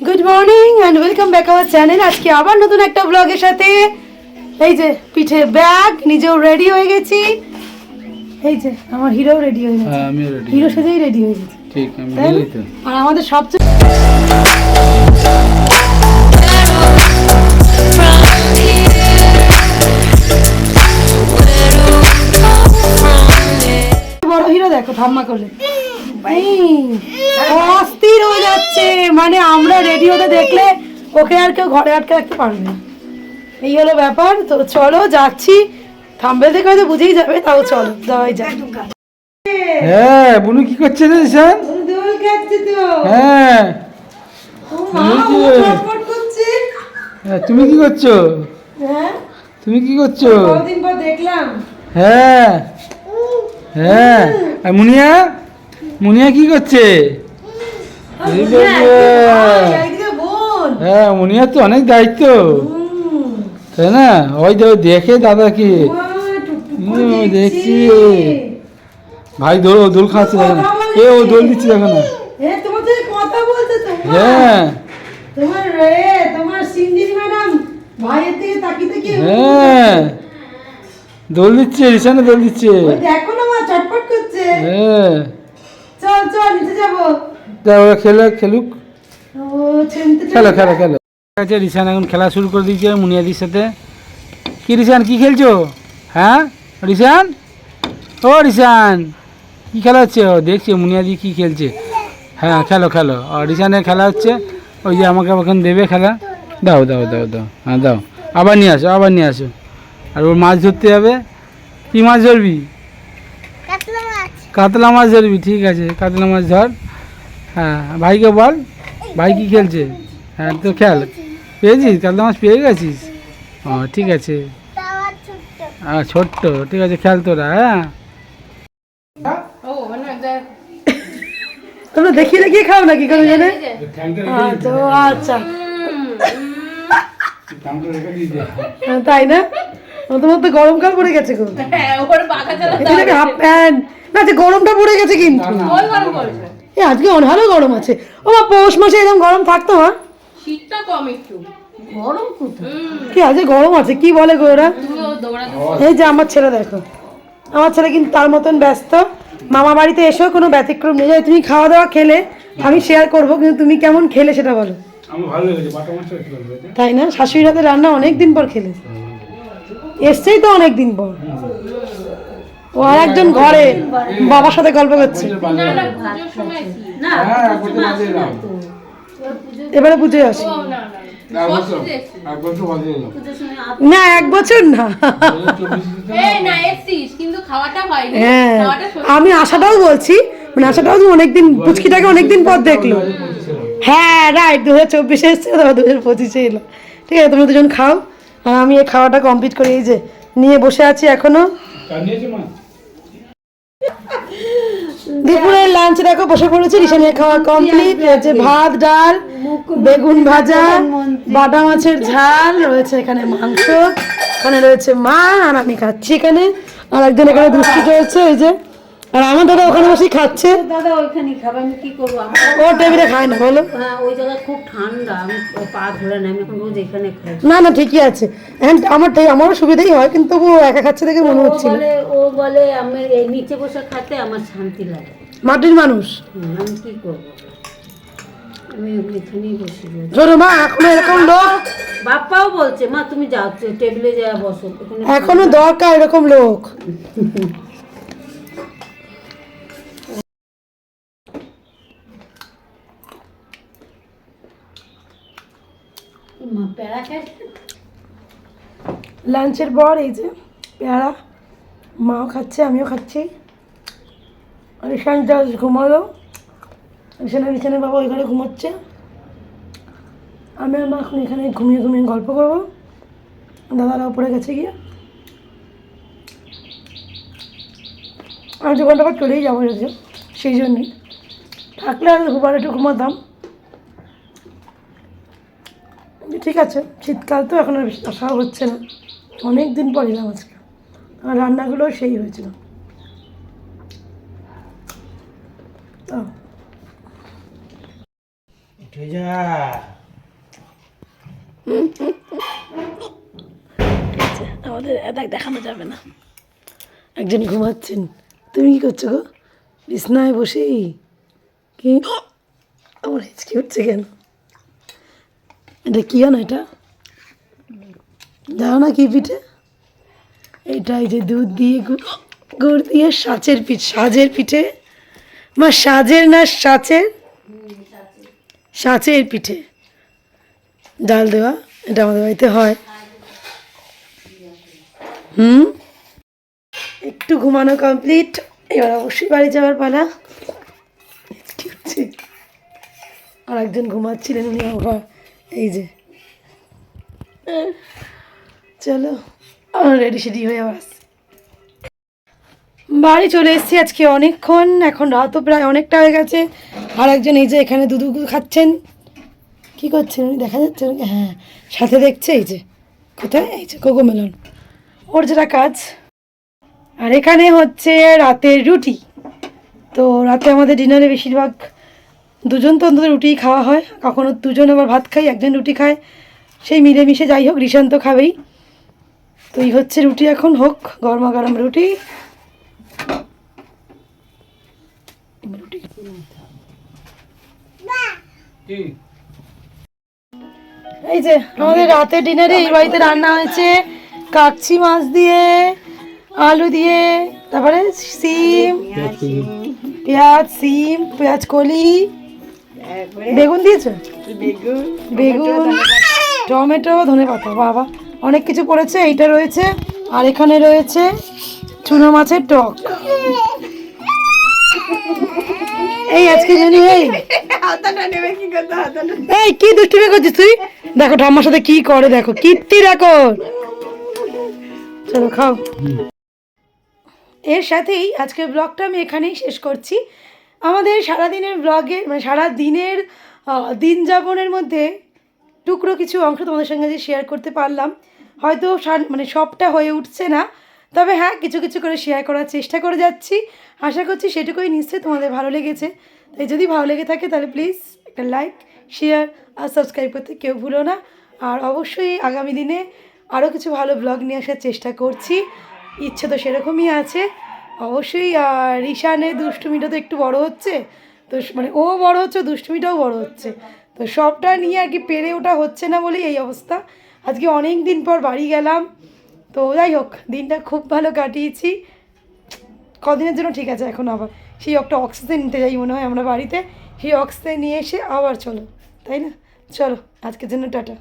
Good morning and welcome back our channel আজকে আবার নতুন একটা ব্লগের সাথে। এই যে পিঠে ব্যাগ নিজেও রেডি হয়ে গেছি। এই যে আমার হিরো রেডি হয়ে গেছে। হ্যাঁ হিরো সেজেই রেডি হয়ে গেছে। ঠিক আমি রেডি তো। আর আমাদের সবচেয়ে বড় হিরো দেখো ঠাম্মা করলে এই, অস্থির হয়ে যাচ্ছে। মানে আমরা রেডিওতে দেখলে ওকে আর কেউ ঘরে আটকে রাখতে পারবে না। এই হলো ব্যাপার। তো চলো যাচ্ছি। থাম্বেল দেখে হয়তো বুঝেই যাবে তাও চলো যাওয়াই যাক। হ্যাঁ বুনু কি করছে রে ঈশান? দোল খাচ্ছে তো। হ্যাঁ। হ্যাঁ, তুমি কি করছ? হ্যাঁ। তুমি কি করছ? পর দেখলাম। হ্যাঁ। হ্যাঁ। আর মুনিয়া? মুনিয়া কি করছে এই বাবা। একদিকে বোন হ্যাঁ তো অনেক দায়িত্ব। তাই না? ওই দেখে দাদা কি? দেখছি। ভাই দোল দোল খাওয়াচ্ছে দেখো না। এ ও দোল দিচ্ছে দেখো না। হ্যাঁ। তোমার তোমার সিন্দির ম্যাডাম ভাইয়ের দিকে তাকিয়ে তাকিয়ে হ্যাঁ। দোল দিচ্ছে ঈশানে দোল দিচ্ছে। দেখো না মা চটপট করছে। হ্যাঁ। চল চল নিচে যাব। ওরা খেলে খেলুক। খেলো খেলো খেলো। ঠিক আছে রিসান এখন খেলা শুরু করে দিয়েছে মুনিয়াদির সাথে। কি রিসান কি খেলছো? হ্যাঁ? রিসান ও রিসান কি খেলা হচ্ছে? ও দেখছি মুনিয়াদি কি খেলছে। হ্যাঁ খেলো খেলো। ও রিসানের খেলা হচ্ছে। ওই যে আমাকে এখন দেবে খেলা। দাও দাও দাও দাও। হ্যাঁ দাও। আবার নিয়ে আসো আবার নিয়ে আসো। আর ওর মাছ ধরতে যাবে। কি মাছ ধরবি? কাতলা মাছ ধরবি ঠিক আছে। কাতলা মাছ ধর। হ্যাঁ ভাইকে বল ভাই কি খেলছে? হ্যাঁ তো খেল। পেয়েছিস? কাতলা মাছ পেয়ে গেছিস? ও ঠিক আছে। আহ, ছোট্ট ঠিক আছে খেল তোরা হ্যাঁ। তোমরা দেখিয়ে দেখিয়ে খাও নাকি কোনো জানে? আচ্ছা আচ্ছা। হ্যাঁ, তাই না? তোমার তো গরমকাল পড়ে গেছে গো। এদিকে হাফ প্যান্ট। না যে গরমটা পড়ে গেছে কিন্তু। এ আজকে অনহারও গরম আছে। ও মা পৌষ মাসে এরকম গরম থাকতো মা? শীতটা কম একটু। কি আজকে গরম আছে কি বলে গো ওরা? এই যে আমার ছেলে দেখো। আমার ছেলে কিন্তু তার মতন ব্যস্ত। মামা বাড়িতে এসেও কোনো ব্যতিক্রম নেই। তুমি খাওয়া দাওয়া খেলে আমি শেয়ার করব কিন্তু তুমি কেমন খেলে সেটা বলো। আমার ভালো লেগেছে বাটা মাছটা তাই না? শাশুড়ির হাতে রান্না অনেক দিন পর খেলে এসছেই তো অনেক দিন পর ও আর একজন ঘরে বাবার সাথে গল্প করছে। এবারে পুজোয় আসি। না এক বছর না। এই না এসছিস কিন্তু খাওয়াটা হয়নি। হ্যাঁ আমি আশাটাও বলছি মানে আশাটাও তো অনেকদিন পুচকিটাকে অনেকদিন পর দেখল। হ্যাঁ রাইট দু হাজার চব্বিশে এসছে তারপর দু হাজার পঁচিশে এলো। ঠিক আছে তোমরা দুজন খাও। আর আমি এই খাওয়াটা কমপ্লিট করে এই যে নিয়ে বসে আছি এখনও। দুপুরের লাঞ্চ দেখো বসে পড়েছে রিসানের খাওয়া কমপ্লিট রয়েছে ভাত ডাল বেগুন ভাজা বাটা মাছের ঝাল রয়েছে এখানে মাংস এখানে রয়েছে মা আর আমি খাচ্ছি এখানে। আর একজন এখানে দুষ্টি চলছে এই যে আর আমার দাদা ওখানে বসে খাচ্ছে। দাদা ওইখানে খাবে আমি কি করব? আমার ও টেবিলে খায় না বলো। হ্যাঁ ওই জায়গায় খুব ঠান্ডা আমি পা ধরে না আমি এখন রোজ এখানে খাই। না না ঠিকই আছে। And আমার তাই আমারও সুবিধাই হয় কিন্তু তবু একা খাচ্ছে দেখে মনে হচ্ছে বলে ও বলে আমি এই নিচে বসে খাতে আমার শান্তি লাগে মাটির মানুষ। আমি কি করব? আমি এখানেই বসে রয়েছি। শোনো মা এখনও এরকম লোক। বাপ্পাও বলছে মা তুমি যাও টেবিলে যা বসো। এখনও দরকার এরকম লোক। লাঞ্চের পর এই যে পেয়ারা মাও খাচ্ছে, আমিও খাচ্ছি। ঈশান ঘুমালো। ঈশানের বিছানে বাবা ওই ঘরে ঘুমোচ্ছে। আমি মা এখন এখানে ঘুমিয়ে ঘুমিয়ে গল্প করব। দাদারা উপরে গেছে গিয়ে। আমি দু ঘণ্টা পর চলেই যাব সেই জন্যই। থাকলে আর দুবার একটু ঘুমাতাম। ঠিক আছে শীতকাল তো এখন আর আসা হচ্ছে না। অনেক দিন পর এলাম আজকে। আর রান্নাগুলো সেই হয়েছিল। আমাদের দেখ দেখানো যাবে না। একজন ঘুমাচ্ছেন। তুমি কি করছ গো? বিছনায় বসেই? কি? আমার হিচকি হচ্ছে কেন? এটা কি না এটা? জানো না কি পিঠে? এটা এই যে দুধ দিয়ে গুড় দিয়ে সাচের পিঠ, সাজের পিঠে? মা, সাজের না সাচের? সাচের পিঠে। ডাল দেওয়া, এটা আমাদের বাড়িতে হয়। হুম? একটু ঘুমানো কমপ্লিট এবার অবশ্যই বাড়ি যাওয়ার পালা। আর একজন ঘুমাচ্ছিলেন উনি আবার এই যে। চলো, আমার রেডি সেডি হয়ে আবার আসছি। বাড়ি চলে এসেছি আজকে অনেকক্ষণ, এখন রাতও প্রায় অনেকটা হয়ে গেছে। আর একজন এই যে এখানে দুধু খাচ্ছেন। কি করছেন? উনি দেখা যাচ্ছে? হ্যাঁ সাথে দেখছে এই যে। কোথায়? এই যে কোকোমেলন ওর যেটা কাজ। আর এখানে হচ্ছে রাতের রুটি। তো রাতে আমাদের ডিনারে বেশিরভাগ দুজন তো অন্তত রুটিই খাওয়া হয় কখনো দুজন আবার ভাত খাই একজন রুটি খায়। সেই মিলেমিশে যাই হোক রিশান তো খাবেই। তো এই হচ্ছে রুটি এখন হোক গরমা গরম রুটি। এই যে আমাদের রাতের ডিনারে এই বাড়িতে রান্না হয়েছে কাকচি মাছ দিয়ে আলু দিয়ে তারপরে সিম পেঁয়াজ সিম পেঁয়াজ কলি বেগুন দিয়েছ? বেগুন টমেটো ধনে পাতা। বাবা। অনেক কিছু পড়েছে এইটা রয়েছে আর এখানে রয়েছে চুনো মাছের টক। এই আজকে জানি এই। এই কি দুষ্টুমি করছিস তুই? দেখো ঠাম্মার সাথে কি করে দেখো কীর্তি দেখো চলো খাও। এর সাথেই আজকের ব্লগটা আমি এখানেই শেষ করছি। আমাদের সারাদিনের ব্লগে মানে সারা দিনের দিন যাপনের মধ্যে টুকরো কিছু অংশ তোমাদের সঙ্গে যে শেয়ার করতে পারলাম। হয়তো মানে সবটা হয়ে উঠছে না, তবে হ্যাঁ কিছু কিছু করে শেয়ার করার চেষ্টা করে যাচ্ছি। আশা করছি সেটুকুই নিশ্চয়ই তোমাদের ভালো লেগেছে। তাই যদি ভালো লেগে থাকে তাহলে প্লিজ একটা লাইক শেয়ার আর সাবস্ক্রাইব করতে কেউ ভুলো না। আর অবশ্যই আগামী দিনে আরও কিছু ভালো ব্লগ নিয়ে আসার চেষ্টা করছি। ইচ্ছে তো সেরকমই আছে। অবশ্যই, আর রিশানের দুষ্টুমিটা তো একটু বড় হচ্ছে। তো মানে ও বড় হচ্ছে দুষ্টুমিটাও বড় হচ্ছে। তো সবটা নিয়ে আর কি পেরে ওটা হচ্ছে না বলেই এই অবস্থা। আজকে অনেক দিন পর বাড়ি গেলাম। তো যাই হোক, দিনটা খুব ভালো কাটিয়েছি। কদিনের জন্য ঠিক আছে, এখন আবার সেই একটা অক্সিজেন নিতে যাই মনে হয় আমরা বাড়িতে। সেই অক্সিজেন নিয়ে এসে আবার চলো, তাই না? চলো, আজকের জন্য টাটা।